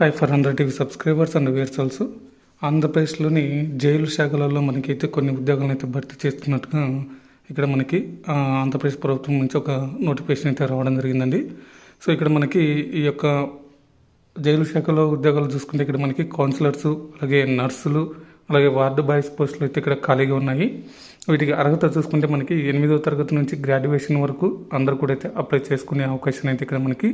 Hi for hundred TV subscribers and viewers also ఆంధ్రప్రదేశ్లోని jail శాఖలలో మనకైతే కొన్ని ఉద్యోగాలను అయితే భర్తీ చేస్తున్నట్టుగా ఇక్కడ మనకి ఆంధ్రప్రదేశ్ ప్రభుత్వం నుంచి ఒక నోటిఫికేషన్ అయితే రావడం జరిగిందండి. సో ఇక్కడ మనకి ఈ యొక్క జైలు శాఖలో ఉద్యోగాలు చూసుకుంటే ఇక్కడ మనకి కౌన్సిలర్స్ అలాగే నర్సులు అలాగే వార్డు బాయ్స్ పోస్టులు అయితే ఇక్కడ ఖాళీగా ఉన్నాయి. వీటికి అర్హత చూసుకుంటే మనకి ఎనిమిదవ తరగతి నుంచి గ్రాడ్యుయేషన్ వరకు అందరూ కూడా అయితే అప్లై చేసుకునే అవకాశం అయితే ఇక్కడ మనకి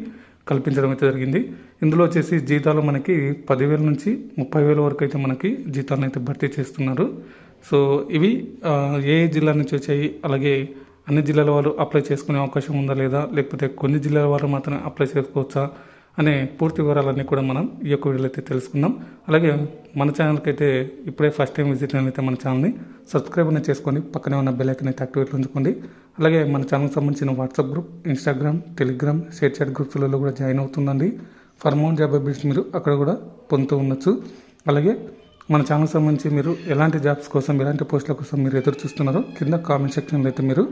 కల్పించడం అయితే జరిగింది. ఇందులో వచ్చేసి జీతాలు మనకి పదివేల నుంచి ముప్పై వేల వరకు అయితే మనకి జీతాలను అయితే భర్తీ చేస్తున్నారు. సో ఇవి ఏ ఏ జిల్లా నుంచి వచ్చాయి అలాగే అన్ని జిల్లాల వాళ్ళు అప్లై చేసుకునే అవకాశం ఉందా లేదా లేకపోతే కొన్ని జిల్లాల వాళ్ళు మాత్రమే అప్లై చేసుకోవచ్చా అనే పూర్తి వివరాలన్నీ కూడా మనం ఈ యొక్క వీడియోలో అయితే తెలుసుకుందాం. అలాగే మన ఛానల్కి అయితే ఇప్పుడే ఫస్ట్ టైం విజిట్ అయితే మన ఛానల్ని సబ్స్క్రైబ్ అనేది చేసుకొని పక్కనే ఉన్న బెల్ ఐకన్ అయితే యాక్టివేట్ ఉంచుకోండి. అలాగే మన ఛానల్కి సంబంధించిన WhatsApp group Instagram Telegram ShareChat గ్రూప్స్లలో కూడా జాయిన్ అవుతుందండి. ఫర్ మోర్ జాబ్ అప్డేట్స్ మీరు అక్కడ కూడా పొందుతూ ఉండొచ్చు. అలాగే మన ఛానల్ సంబంధించి మీరు ఎలాంటి జాబ్స్ కోసం ఎలాంటి పోస్టుల కోసం మీరు ఎదురు చూస్తున్నారో కింద కామెంట్ సెక్షన్లో అయితే మీరు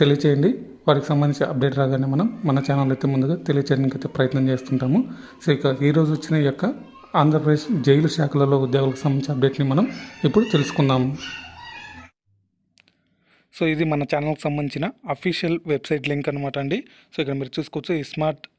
తెలియచేయండి. వాటికి సంబంధించి అప్డేట్ రాగానే మనం మన ఛానల్ అయితే ముందుగా తెలియచేయడానికి అయితే ప్రయత్నం చేస్తుంటాము. సో ఇక ఈరోజు వచ్చిన యొక్క ఆంధ్రప్రదేశ్ జైలు శాఖలలో ఉద్యోగులకు సంబంధించిన అప్డేట్ని మనం ఇప్పుడు తెలుసుకుందాము సో ఇది మన ఛానల్కి సంబంధించిన అఫీషియల్ వెబ్సైట్ లింక్ అనమాట అండి. సో ఇక్కడ మీరు చూసుకోవచ్చు ఈ smart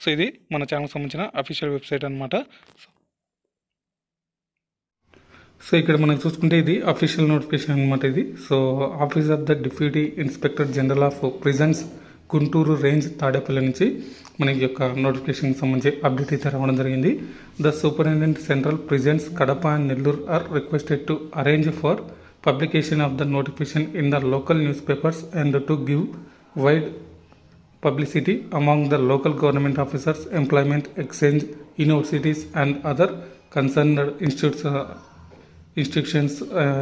సో ఇది మన ఛానల్కి సంబంధించిన అఫీషియల్ వెబ్సైట్ అనమాట సో ఇక్కడ మనం చూసుకుంటే ఇది అఫీషియల్ నోటిఫికేషన్ అనమాట ఇది. So office of the deputy inspector general of prisons Guntur range Tadepalli నుంచి మనకి యొక్క నోటిఫికేషన్ సంబంధించి అప్డేట్ అయితే రావడం జరిగింది. The superintendent central prisons Kadapa and Nellore are requested to arrange for publication of the notification in the local newspapers and to give wide publicity among the local government officers, employment exchange, universities, and other concerned institutes institutions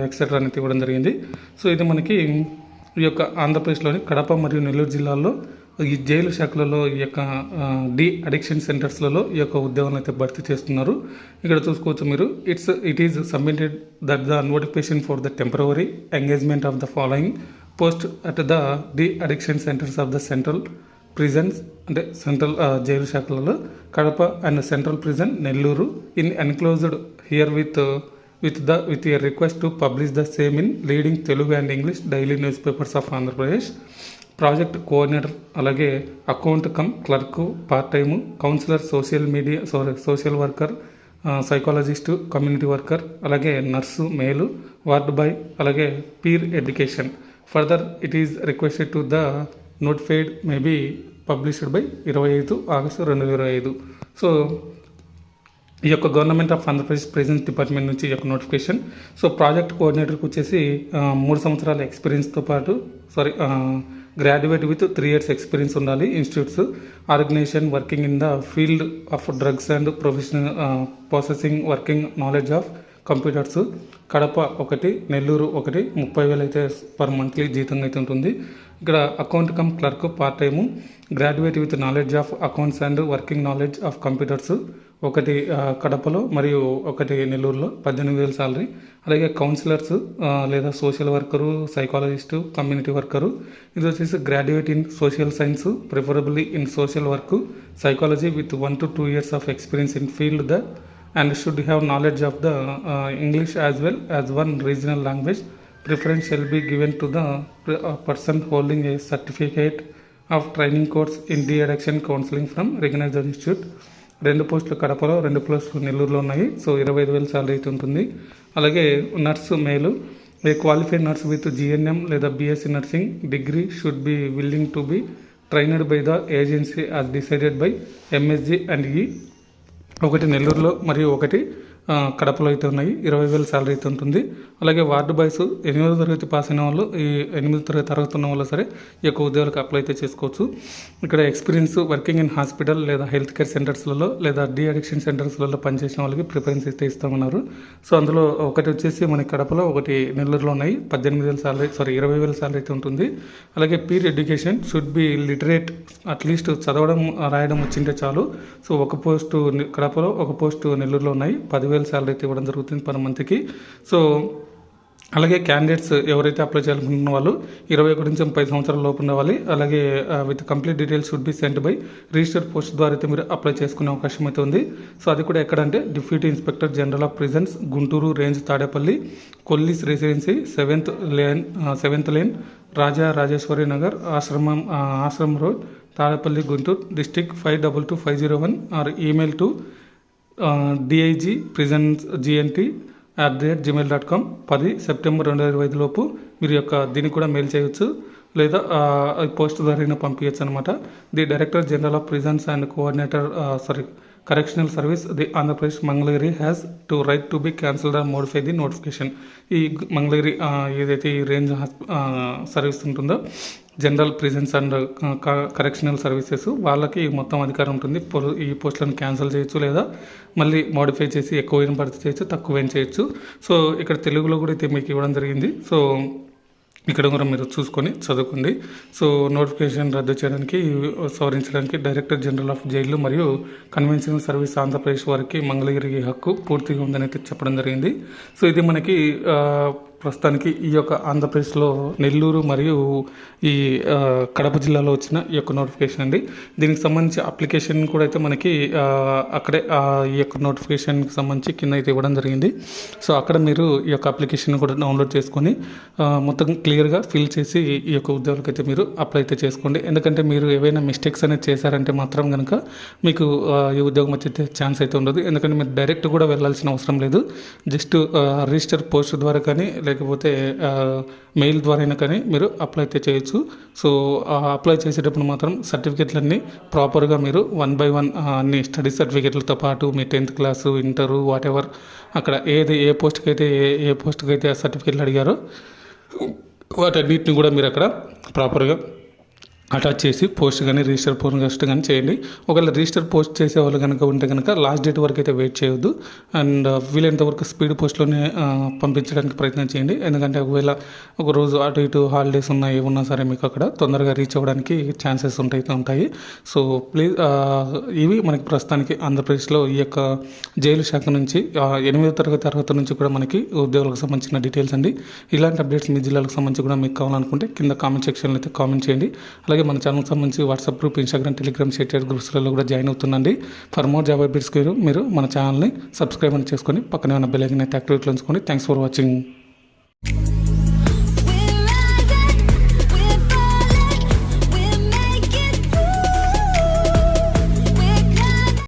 etcetera అనేది ఇవ్వడం జరిగింది. So ఇది మనకి ఈ యొక్క ఆంధ్రప్రదేశ్లోని కడప మరియు నెల్లూరు జిల్లాల్లో ఈ జైలు శాఖలలో ఈ యొక్క డి అడిక్షన్ సెంటర్స్లలో ఈ యొక్క ఉద్యోగాలను అయితే భర్తీ చేస్తున్నారు. ఇక్కడ చూసుకోవచ్చు మీరు it's it is submitted that the notification for the temporary engagement of the following post at the de-addiction centres of the central prisons అంటే central jail శాఖలలో Kadapa and central prison Nellore in enclosed here with with the with a request to publish the same in leading Telugu and English daily newspapers of Andhra Pradesh project coordinator అలాగే account cum clerk part time councillor social media sorry social worker psychologist community worker అలాగే nurse male ward boy అలాగే peer education further it is requested to the notified maybe published by ఇరవై ఐదు August రెండు వేల ఐదు. సో ఈ యొక్క government of Andhra Pradesh prisons department నుంచి ఈ యొక్క నోటిఫికేషన్. సో ప్రాజెక్ట్ కోఆర్డినేటర్కి వచ్చేసి మూడు సంవత్సరాల ఎక్స్పీరియన్స్తో పాటు sorry graduate with three years experience ఉండాలి institutes. Organisation working in the field of drugs and professional processing working knowledge of computers. Kadapa ఒకటి నెల్లూరు ఒకటి ముప్పై వేలు అయితే పర్ మంత్లీ జీతంగా అయితే ఉంటుంది. ఇక్కడ account cum clerk part time graduate with knowledge of accounts and working knowledge of computers ఒకటి కడపలో మరియు ఒకటి నెల్లూరులో పద్దెనిమిది వేల సాలరీ అలాగే కౌన్సిలర్స్ లేదా social worker psychologist community worker ఇది వచ్చేసి graduate in social science preferably in social work psychology with one to two years of experience in field the and should have knowledge of the uh, English as well as one regional language. Preference shall be given to the uh, person holding a certificate of training course in de-addiction counseling from recognized institute. రెండు పోస్టులు కడపలో రెండు పోస్టులు నెల్లూరులో ఉన్నాయి so ఇరవై ఐదు వేలు శాలరీ అయితే ఉంటుంది అలాగే nurse male a qualified nurse with GNM లేదా BSc nursing degree should be willing to be trained by the agency as decided by MSG and ఈ ఒకటి నెల్లూరులో మరియు ఒకటి కడపలో అయితే ఉన్నాయి. ఇరవై వేల శాలరీ అయితే ఉంటుంది. అలాగే వార్డు బాయ్స్ ఎనిమిదో తరగతి పాస్ అయిన వాళ్ళు ఈ ఎనిమిదో తరగతి తరగతి ఉన్న వాళ్ళు సరే ఈ యొక్క ఉద్యోగాలకు అప్లై అయితే చేసుకోవచ్చు. ఇక్కడ ఎక్స్పీరియన్స్ వర్కింగ్ ఇన్ హాస్పిటల్ లేదా హెల్త్ కేర్ సెంటర్స్లలో లేదా డి అడిక్షన్ సెంటర్స్లలో పనిచేసిన వాళ్ళకి ప్రిఫరెన్స్ అయితే ఇస్తామన్నారు. సో అందులో ఒకటి వచ్చేసి మనకి కడపలో ఒకటి నెల్లూరులో ఉన్నాయి. పద్దెనిమిది వేల శాలరీ సారీ ఇరవై వేల శాలరీ అయితే ఉంటుంది. అలాగే peer education should be literate at least చదవడం రాయడం వచ్చింటే చాలు. సో ఒక పోస్టు కడపలో ఒక పోస్టు నెల్లూరులో ఉన్నాయి. పదివేల శాలరీ అయితే ఇవ్వడం జరుగుతుంది పర్ మంత్కి సో అలాగే క్యాండిడేట్స్ ఎవరైతే అప్లై చేయాలనుకుంటున్న వాళ్ళు ఇరవై ఒకటి నుంచి ముప్పై సంవత్సరాల లోపు ఉండాలి అలాగే with complete details should be sent by register post ద్వారా అయితే మీరు అప్లై చేసుకునే అవకాశం అయితే ఉంది. సో అది కూడా ఎక్కడంటే deputy inspector general of prisons Guntur range Tadepalli Collis residency seventh lane seventh lane Raja Rajeshwari Nagar Ashramam Ashramam road Tadepalli Guntur district five double two five zero one or email to DIG prisons GNT at the rate Gmail dot com పది September రెండు వేల ఇరవై ఐదు లోపు మీరు యొక్క దీనికి కూడా మెయిల్ చేయొచ్చు. లేదా పోస్ట్ ద్వారా పంపించచ్చు అనమాట the director general of prisons and coordinator sorry correctional service the Andhra Pradesh Mangalagiri has to right to be cancelled are modify the notification ఈ మంగళగిరి ఏదైతే ఈ రేంజ్ సర్వీస్ ఉంటుందో general prisons and correctional services వాళ్ళకి మొత్తం అధికారం ఉంటుంది. పో- ఈ పోస్టులను క్యాన్సిల్ చేయొచ్చు లేదా మళ్ళీ మోడిఫై చేసి ఎక్కువ ఏం భర్తీ చేయొచ్చు తక్కువ ఏం చేయొచ్చు. సో ఇక్కడ తెలుగులో కూడా అయితే మీకు ఇవ్వడం జరిగింది. సో ఇక్కడ కూడా మీరు చూసుకొని చదువుకోండి. సో నోటిఫికేషన్ రద్దు చేయడానికి సవరించడానికి డైరెక్టర్ జనరల్ ఆఫ్ జైలు మరియు కన్వెన్షనల్ సర్వీస్ ఆంధ్రప్రదేశ్ వారికి మంగళగిరి హక్కు పూర్తిగా ఉందని అయితే చెప్పడం జరిగింది. సో ఇది మనకి ప్రస్తుతానికి ఈ యొక్క ఆంధ్రప్రదేశ్లో నెల్లూరు మరియు ఈ కడప జిల్లాలో వచ్చిన ఈ యొక్క నోటిఫికేషన్ అండి. దీనికి సంబంధించి అప్లికేషన్ కూడా అయితే మనకి అక్కడే ఈ యొక్క నోటిఫికేషన్కి సంబంధించి కింద అయితే ఇవ్వడం జరిగింది. సో అక్కడ మీరు ఈ యొక్క అప్లికేషన్ కూడా డౌన్లోడ్ చేసుకొని మొత్తం క్లియర్గా ఫిల్ చేసి ఈ యొక్క ఉద్యోగాలకు అయితే మీరు అప్లై అయితే చేసుకోండి. ఎందుకంటే మీరు ఏవైనా మిస్టేక్స్ అనేది చేశారంటే మాత్రం కనుక మీకు ఈ ఉద్యోగం వచ్చే ఛాన్స్ అయితే ఉండదు. ఎందుకంటే మీరు డైరెక్ట్ కూడా వెళ్ళాల్సిన అవసరం లేదు. జస్ట్ రిజిస్టర్ పోస్ట్ ద్వారా కానీ లేకపోతే మెయిల్ ద్వారా అయినా కానీ మీరు అప్లై అయితే చేయొచ్చు. సో అప్లై చేసేటప్పుడు మాత్రం సర్టిఫికెట్లన్నీ ప్రాపర్గా మీరు వన్ బై వన్ అన్ని స్టడీ సర్టిఫికెట్లతో పాటు మీ tenth class inter whatever అక్కడ ఏది ఏ పోస్ట్కి అయితే ఏ ఏ పోస్ట్కి అయితే ఆ సర్టిఫికెట్లు అడిగారో వాటన్నిటిని కూడా మీరు అక్కడ ప్రాపర్గా అటాచ్ చేసి పోస్ట్ కానీ రిజిస్టర్ పోస్ట్ కానీ చేయండి. ఒకవేళ రిజిస్టర్ పోస్ట్ చేసే వాళ్ళు కనుక ఉంటే కనుక లాస్ట్ డేట్ వరకు అయితే వెయిట్ చేయొద్దు. అండ్ వీలైనంత వరకు స్పీడ్ పోస్ట్లోనే పంపించడానికి ప్రయత్నం చేయండి. ఎందుకంటే ఒకవేళ ఒక రోజు అటు ఇటు హాలిడేస్ ఉన్నా ఏమున్నా సరే మీకు అక్కడ తొందరగా రీచ్ అవ్వడానికి ఛాన్సెస్ ఉంటాయి ఉంటాయి. సో ప్లీజ్ ఇవి మనకి ప్రస్తుతానికి ఆంధ్రప్రదేశ్లో ఈ యొక్క జైలు శాఖ నుంచి ఎనిమిదో తరగతి అర్హత నుంచి కూడా మనకి ఉద్యోగులకు సంబంధించిన డీటెయిల్స్ అండి. ఇలాంటి అప్డేట్స్ మీ జిల్లాలకు సంబంధించి కూడా మీకు కావాలనుకుంటే కింద కామెంట్ సెక్షన్లో అయితే కామెంట్ చేయండి. అలాగే మన ఛానల్ సంబంధించి WhatsApp group Instagram Telegram share గ్రూప్స్లలో కూడా జాయిన్ అవుతుందండి. ఫర్ మోర్ జాబ్ అప్డేట్స్ మీరు మన ఛానల్ని సబ్స్క్రైబ్ అని చేసుకొని పక్కనే ఉన్న బెల్ ఐకన్ అయితే యాక్టివేట్లో ఉంచుకొని థ్యాంక్స్ ఫర్ వాచింగ్